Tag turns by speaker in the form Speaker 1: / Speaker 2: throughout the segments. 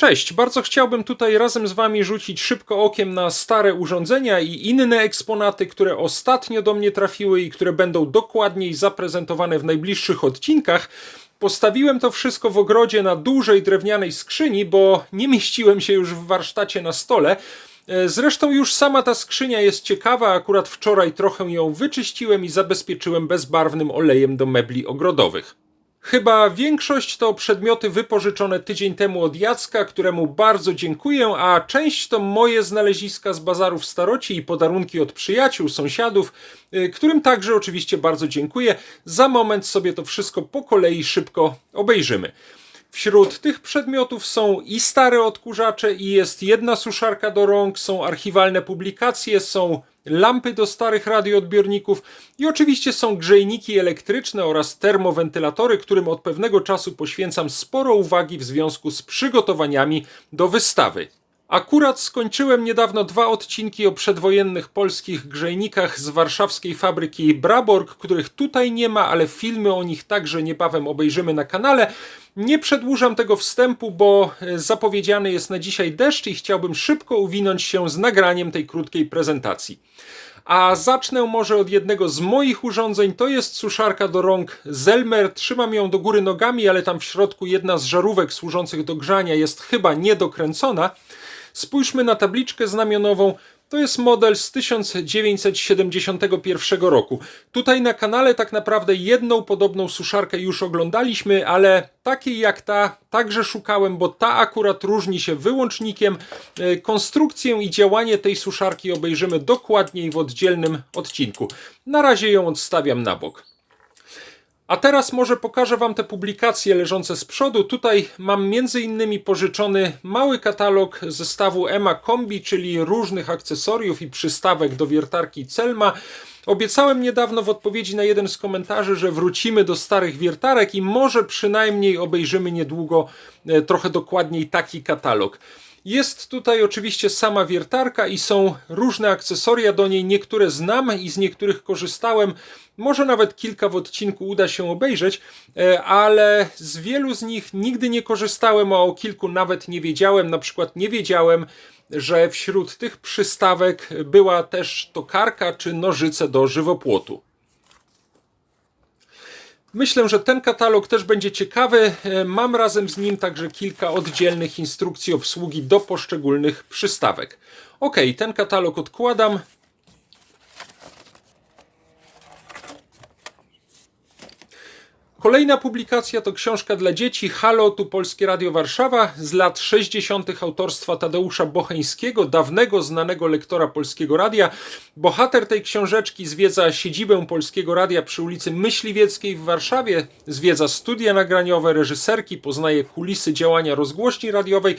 Speaker 1: Cześć, bardzo chciałbym tutaj razem z Wami rzucić szybko okiem na stare urządzenia i inne eksponaty, które ostatnio do mnie trafiły i które będą dokładniej zaprezentowane w najbliższych odcinkach. Postawiłem to wszystko w ogrodzie na dużej drewnianej skrzyni, bo nie mieściłem się już w warsztacie na stole. E, Zresztą już sama ta skrzynia jest ciekawa, akurat wczoraj trochę ją wyczyściłem i zabezpieczyłem bezbarwnym olejem do mebli ogrodowych. Chyba większość to przedmioty wypożyczone tydzień temu od Jacka, któremu bardzo dziękuję, a część to moje znaleziska z bazarów staroci i podarunki od przyjaciół, sąsiadów, y, którym także oczywiście bardzo dziękuję. Za moment sobie to wszystko po kolei szybko obejrzymy. Wśród tych przedmiotów są i stare odkurzacze, i jest jedna suszarka do rąk, są archiwalne publikacje, są lampy do starych radioodbiorników i oczywiście są grzejniki elektryczne oraz termowentylatory, którym od pewnego czasu poświęcam sporo uwagi w związku z przygotowaniami do wystawy. Akurat skończyłem niedawno dwa odcinki o przedwojennych polskich grzejnikach z warszawskiej fabryki Braborg, których tutaj nie ma, ale filmy o nich także niebawem obejrzymy na kanale. Nie przedłużam tego wstępu, bo e, zapowiedziany jest na dzisiaj deszcz i chciałbym szybko uwinąć się z nagraniem tej krótkiej prezentacji. A zacznę może od jednego z moich urządzeń. To jest suszarka do rąk Zelmer. Trzymam ją do góry nogami, ale tam w środku jedna z żarówek służących do grzania jest chyba niedokręcona. Spójrzmy na tabliczkę znamionową. To jest model z 1971 roku. Tutaj na kanale tak naprawdę jedną podobną suszarkę już oglądaliśmy, ale takiej jak ta także szukałem, bo ta akurat różni się wyłącznikiem. E, Konstrukcję i działanie tej suszarki obejrzymy dokładniej w oddzielnym odcinku. Na razie ją odstawiam na bok. A teraz może pokażę Wam te publikacje leżące z przodu. Tutaj mam między innymi pożyczony mały katalog zestawu EMA Kombi, czyli różnych akcesoriów i przystawek do wiertarki Celma. Obiecałem niedawno w odpowiedzi na jeden z komentarzy, że wrócimy do starych wiertarek i może przynajmniej obejrzymy niedługo e, trochę dokładniej taki katalog. Jest tutaj oczywiście sama wiertarka i są różne akcesoria do niej. Niektóre znam i z niektórych korzystałem. Może nawet kilka w odcinku uda się obejrzeć, e, ale z wielu z nich nigdy nie korzystałem, a o kilku nawet nie wiedziałem. Na przykład nie wiedziałem, że wśród tych przystawek była też tokarka czy nożyce do żywopłotu. Myślę, że ten katalog też będzie ciekawy. E, Mam razem z nim także kilka oddzielnych instrukcji obsługi do poszczególnych przystawek. Ok, ten katalog odkładam. Kolejna publikacja to książka dla dzieci Halo, tu Polskie Radio Warszawa z lat 60. autorstwa Tadeusza Bocheńskiego, dawnego znanego lektora Polskiego Radia. Bohater tej książeczki zwiedza siedzibę Polskiego Radia przy ulicy Myśliwieckiej w Warszawie, zwiedza studia nagraniowe, reżyserki, poznaje kulisy działania rozgłośni radiowej.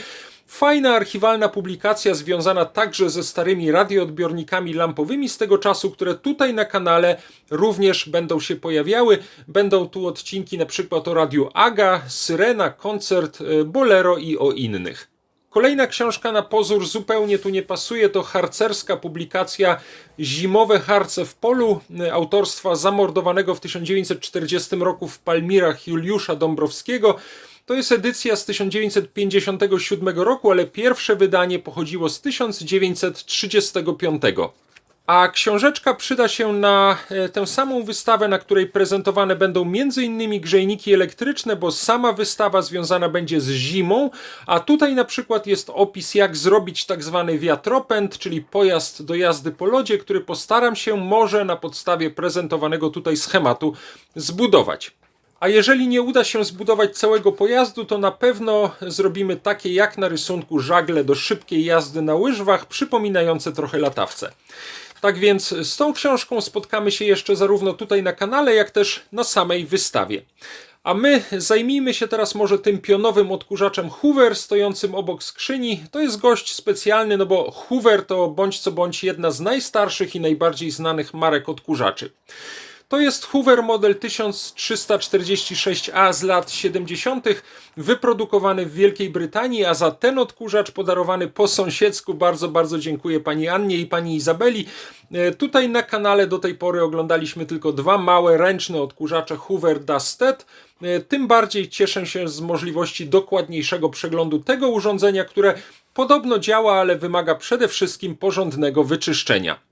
Speaker 1: Fajna archiwalna publikacja związana także ze starymi radioodbiornikami lampowymi z tego czasu, które tutaj na kanale również będą się pojawiały. Będą tu odcinki na przykład o radiu Aga, Syrena, Koncert, y, Bolero i o innych. Kolejna książka na pozór zupełnie tu nie pasuje, to harcerska publikacja Zimowe harce w polu y, autorstwa zamordowanego w 1940 roku w Palmirach Juliusza Dąbrowskiego. To jest edycja z 1957 roku, ale pierwsze wydanie pochodziło z 1935. A książeczka przyda się na e, tę samą wystawę, na której prezentowane będą m.in. grzejniki elektryczne, bo sama wystawa związana będzie z zimą, a tutaj na przykład jest opis jak zrobić tak zwany wiatropęd, czyli pojazd do jazdy po lodzie, który postaram się może na podstawie prezentowanego tutaj schematu zbudować. A jeżeli nie uda się zbudować całego pojazdu, to na pewno zrobimy takie jak na rysunku żagle do szybkiej jazdy na łyżwach, przypominające trochę latawce. Tak więc z tą książką spotkamy się jeszcze zarówno tutaj na kanale, jak też na samej wystawie. A my zajmijmy się teraz może tym pionowym odkurzaczem Hoover stojącym obok skrzyni. To jest gość specjalny, no bo Hoover to bądź co bądź jedna z najstarszych i najbardziej znanych marek odkurzaczy. To jest Hoover model 1346A z lat 70., wyprodukowany w Wielkiej Brytanii, a za ten odkurzacz podarowany po sąsiedzku bardzo, bardzo dziękuję pani Annie i pani Izabeli. E, Tutaj na kanale do tej pory oglądaliśmy tylko dwa małe ręczne odkurzacze Hoover Dusted. E, Tym bardziej cieszę się z możliwości dokładniejszego przeglądu tego urządzenia, które podobno działa, ale wymaga przede wszystkim porządnego wyczyszczenia.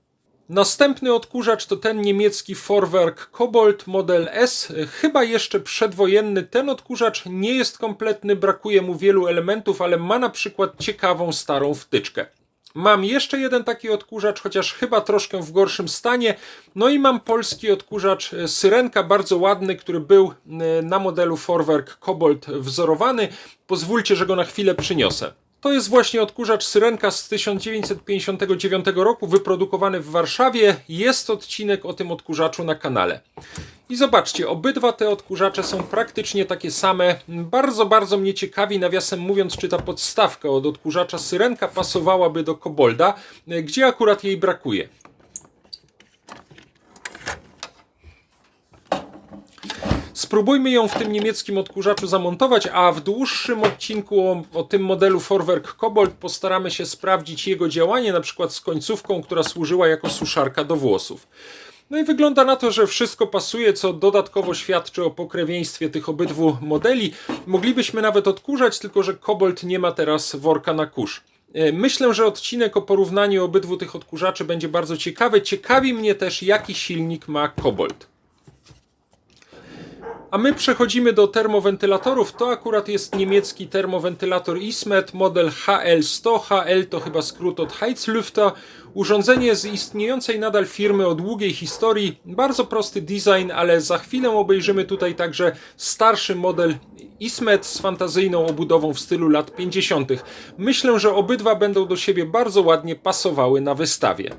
Speaker 1: Następny odkurzacz to ten niemiecki Vorwerk Kobold Model S, chyba jeszcze przedwojenny. Ten odkurzacz nie jest kompletny, brakuje mu wielu elementów, ale ma na przykład ciekawą starą wtyczkę. Mam jeszcze jeden taki odkurzacz, chociaż chyba troszkę w gorszym stanie. No i mam polski odkurzacz e, Syrenka, bardzo ładny, który był e, na modelu Vorwerk Kobold wzorowany. Pozwólcie, że go na chwilę przyniosę. To jest właśnie odkurzacz Syrenka z 1959 roku, wyprodukowany w Warszawie. Jest odcinek o tym odkurzaczu na kanale. I zobaczcie, obydwa te odkurzacze są praktycznie takie same. Bardzo, bardzo mnie ciekawi, nawiasem mówiąc, czy ta podstawka od odkurzacza Syrenka pasowałaby do Kobolda, gdzie akurat jej brakuje. Spróbujmy ją w tym niemieckim odkurzaczu zamontować, a w dłuższym odcinku o, o tym modelu Vorwerk Kobold postaramy się sprawdzić jego działanie, na przykład z końcówką, która służyła jako suszarka do włosów. No i wygląda na to, że wszystko pasuje, co dodatkowo świadczy o pokrewieństwie tych obydwu modeli. Moglibyśmy nawet odkurzać, tylko że Kobold nie ma teraz worka na kurz. E, Myślę, że odcinek o porównaniu obydwu tych odkurzaczy będzie bardzo ciekawy. Ciekawi mnie też, jaki silnik ma Kobold. A my przechodzimy do termowentylatorów. To akurat jest niemiecki termowentylator Ismet, model HL100. HL to chyba skrót od Heizlüfter. Urządzenie z istniejącej nadal firmy o długiej historii. Bardzo prosty design, ale za chwilę obejrzymy tutaj także starszy model Ismet z fantazyjną obudową w stylu lat 50. Myślę, że obydwa będą do siebie bardzo ładnie pasowały na wystawie.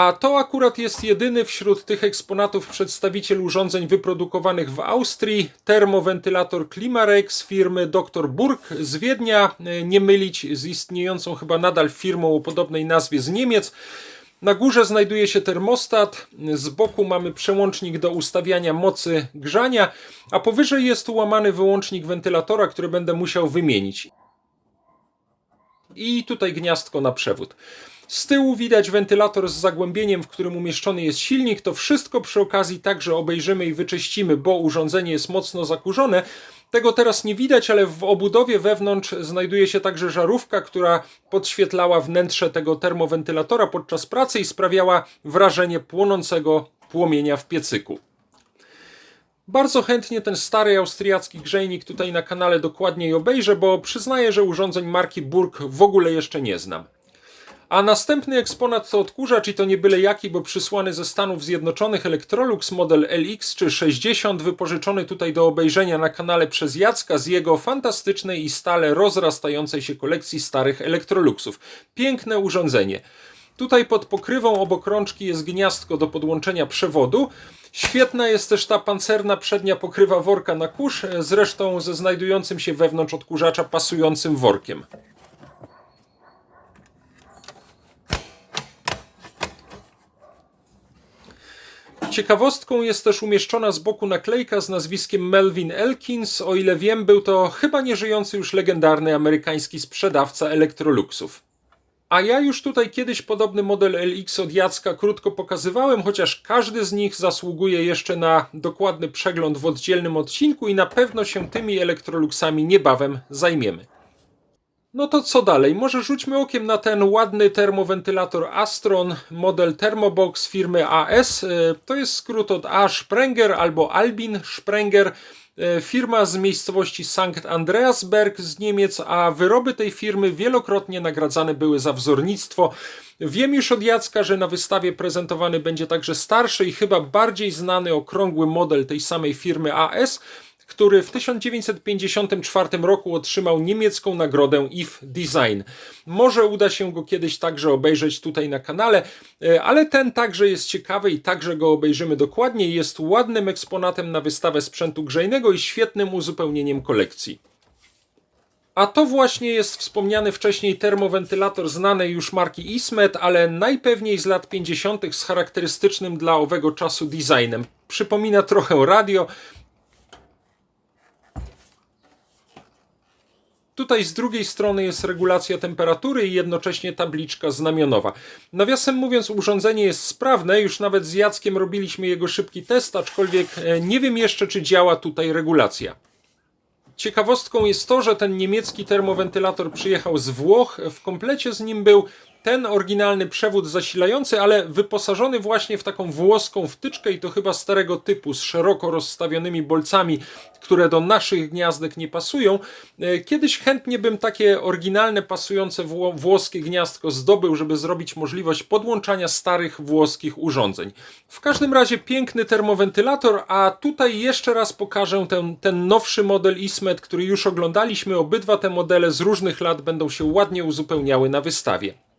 Speaker 1: A to akurat jest jedyny wśród tych eksponatów przedstawiciel urządzeń wyprodukowanych w Austrii. Termowentylator Climarex firmy Dr. Burg z Wiednia, e, nie mylić z istniejącą chyba nadal firmą o podobnej nazwie z Niemiec. Na górze znajduje się termostat, z boku mamy przełącznik do ustawiania mocy grzania, a powyżej jest ułamany wyłącznik wentylatora, który będę musiał wymienić. I tutaj gniazdko na przewód. Z tyłu widać wentylator z zagłębieniem, w którym umieszczony jest silnik. To wszystko przy okazji także obejrzymy i wyczyścimy, bo urządzenie jest mocno zakurzone. Tego teraz nie widać, ale w obudowie wewnątrz znajduje się także żarówka, która podświetlała wnętrze tego termowentylatora podczas pracy i sprawiała wrażenie płonącego płomienia w piecyku. Bardzo chętnie ten stary austriacki grzejnik tutaj na kanale dokładniej obejrzę, bo przyznaję, że urządzeń marki Burg w ogóle jeszcze nie znam. A następny eksponat to odkurzacz i to nie byle jaki, bo przysłany ze Stanów Zjednoczonych Electrolux model LX czy 60, wypożyczony tutaj do obejrzenia na kanale przez Jacka z jego fantastycznej i stale rozrastającej się kolekcji starych Electroluxów. Piękne urządzenie. Tutaj pod pokrywą obok rączki jest gniazdko do podłączenia przewodu. Świetna jest też ta pancerna przednia pokrywa worka na kurz, zresztą ze znajdującym się wewnątrz odkurzacza pasującym workiem. Ciekawostką jest też umieszczona z boku naklejka z nazwiskiem Melvin Elkins. O ile wiem, był to chyba nieżyjący już legendarny amerykański sprzedawca Electroluxów. A ja już tutaj kiedyś podobny model LX od Jacka krótko pokazywałem, chociaż każdy z nich zasługuje jeszcze na dokładny przegląd w oddzielnym odcinku i na pewno się tymi Electroluxami niebawem zajmiemy. No to co dalej? Może rzućmy okiem na ten ładny termowentylator Astron, model Thermobox firmy AS. E, To jest skrót od A. Sprenger albo Albin Sprenger. E, Firma z miejscowości Sankt Andreasberg z Niemiec, a wyroby tej firmy wielokrotnie nagradzane były za wzornictwo. Wiem już od Jacka, że na wystawie prezentowany będzie także starszy i chyba bardziej znany okrągły model tej samej firmy AS, który w 1954 roku otrzymał niemiecką nagrodę IF Design. Może uda się go kiedyś także obejrzeć tutaj na kanale, e, ale ten także jest ciekawy i także go obejrzymy dokładnie. Jest ładnym eksponatem na wystawę sprzętu grzejnego i świetnym uzupełnieniem kolekcji. A to właśnie jest wspomniany wcześniej termowentylator znanej już marki Ismet, ale najpewniej z lat 50. z charakterystycznym dla owego czasu designem. Przypomina trochę radio, Tutaj z drugiej strony jest regulacja temperatury i jednocześnie tabliczka znamionowa. Nawiasem mówiąc, urządzenie jest sprawne, już nawet z Jackiem robiliśmy jego szybki test, aczkolwiek e, nie wiem jeszcze, czy działa tutaj regulacja. Ciekawostką jest to, że ten niemiecki termowentylator przyjechał z Włoch. W komplecie z nim był ten oryginalny przewód zasilający, ale wyposażony właśnie w taką włoską wtyczkę i to chyba starego typu z szeroko rozstawionymi bolcami, które do naszych gniazdek nie pasują. E, kiedyś chętnie bym takie oryginalne, pasujące włoskie gniazdko zdobył, żeby zrobić możliwość podłączania starych włoskich urządzeń. W każdym razie piękny termowentylator, a tutaj jeszcze raz pokażę ten, ten nowszy model Ismet, który już oglądaliśmy. Obydwa te modele z różnych lat będą się ładnie uzupełniały na wystawie.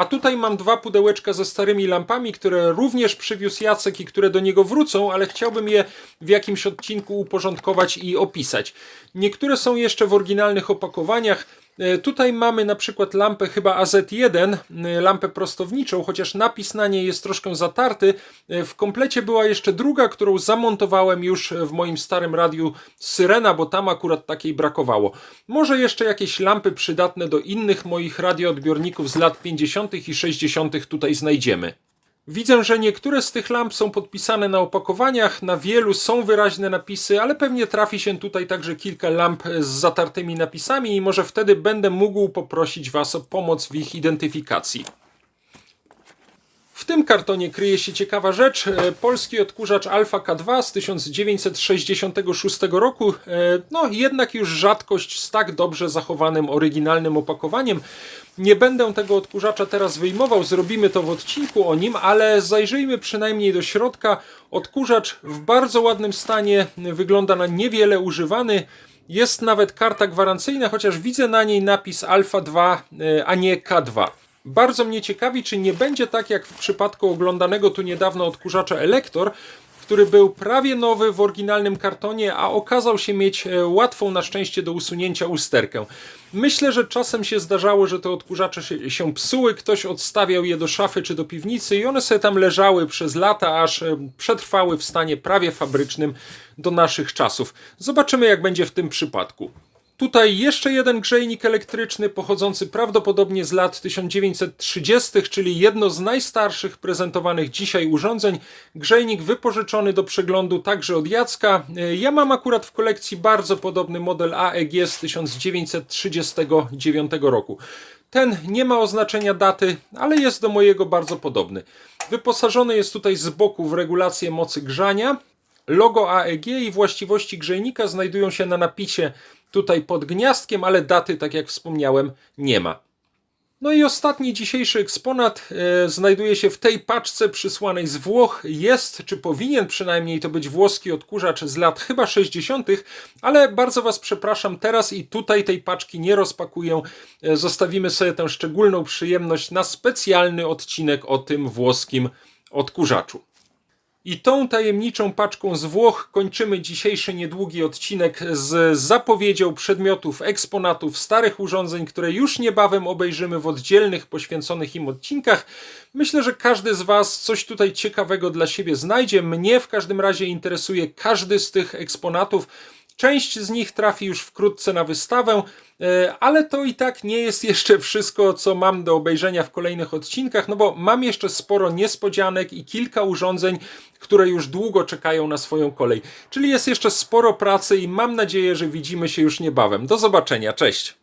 Speaker 1: A tutaj mam dwa pudełeczka ze starymi lampami, które również przywiózł Jacek i które do niego wrócą, ale chciałbym je w jakimś odcinku uporządkować i opisać. Niektóre są jeszcze w oryginalnych opakowaniach. E, tutaj mamy na przykład lampę chyba AZ1, e, lampę prostowniczą, chociaż napis na niej jest troszkę zatarty. E, w komplecie była jeszcze druga, którą zamontowałem już w moim starym radiu Syrena, bo tam akurat takiej brakowało. Może jeszcze jakieś lampy przydatne do innych moich radioodbiorników z lat 50. i 60. tutaj znajdziemy. Widzę, że niektóre z tych lamp są podpisane na opakowaniach, na wielu są wyraźne napisy, ale pewnie trafi się tutaj także kilka lamp z zatartymi napisami i może wtedy będę mógł poprosić Was o pomoc w ich identyfikacji. W tym kartonie kryje się ciekawa rzecz. E, polski odkurzacz Alfa K2 z 1966 roku. E, no, jednak już rzadkość z tak dobrze zachowanym, oryginalnym opakowaniem. Nie będę tego odkurzacza teraz wyjmował, zrobimy to w odcinku o nim, ale zajrzyjmy przynajmniej do środka. Odkurzacz w bardzo ładnym stanie, wygląda na niewiele używany. Jest nawet karta gwarancyjna, chociaż widzę na niej napis Alfa 2, e, a nie K2. Bardzo mnie ciekawi, czy nie będzie tak jak w przypadku oglądanego tu niedawno odkurzacza Elektor, który był prawie nowy w oryginalnym kartonie, a okazał się mieć e, łatwą na szczęście do usunięcia usterkę. Myślę, że czasem się zdarzało, że te odkurzacze się, psuły, ktoś odstawiał je do szafy czy do piwnicy i one sobie tam leżały przez lata, aż e, przetrwały w stanie prawie fabrycznym do naszych czasów. Zobaczymy jak będzie w tym przypadku. Tutaj jeszcze jeden grzejnik elektryczny pochodzący prawdopodobnie z lat 1930, czyli jedno z najstarszych prezentowanych dzisiaj urządzeń. Grzejnik wypożyczony do przeglądu także od Jacka. Ja mam akurat w kolekcji bardzo podobny model AEG z 1939 roku. Ten nie ma oznaczenia daty, ale jest do mojego bardzo podobny. Wyposażony jest tutaj z boku w regulację mocy grzania. Logo AEG i właściwości grzejnika znajdują się na napisie tutaj pod gniazdkiem, ale daty, tak jak wspomniałem, nie ma. No i ostatni dzisiejszy eksponat e, znajduje się w tej paczce przysłanej z Włoch. Jest, czy powinien przynajmniej to być włoski odkurzacz z lat chyba 60., ale bardzo Was przepraszam, teraz i tutaj tej paczki nie rozpakuję. E, zostawimy sobie tę szczególną przyjemność na specjalny odcinek o tym włoskim odkurzaczu. I tą tajemniczą paczką z Włoch kończymy dzisiejszy niedługi odcinek z zapowiedzią przedmiotów, eksponatów, starych urządzeń, które już niebawem obejrzymy w oddzielnych, poświęconych im odcinkach. Myślę, że każdy z Was coś tutaj ciekawego dla siebie znajdzie. Mnie w każdym razie interesuje każdy z tych eksponatów. Część z nich trafi już wkrótce na wystawę. E, ale to i tak nie jest jeszcze wszystko, co mam do obejrzenia w kolejnych odcinkach, no bo mam jeszcze sporo niespodzianek i kilka urządzeń, które już długo czekają na swoją kolej. Czyli jest jeszcze sporo pracy i mam nadzieję, że widzimy się już niebawem. Do zobaczenia, cześć!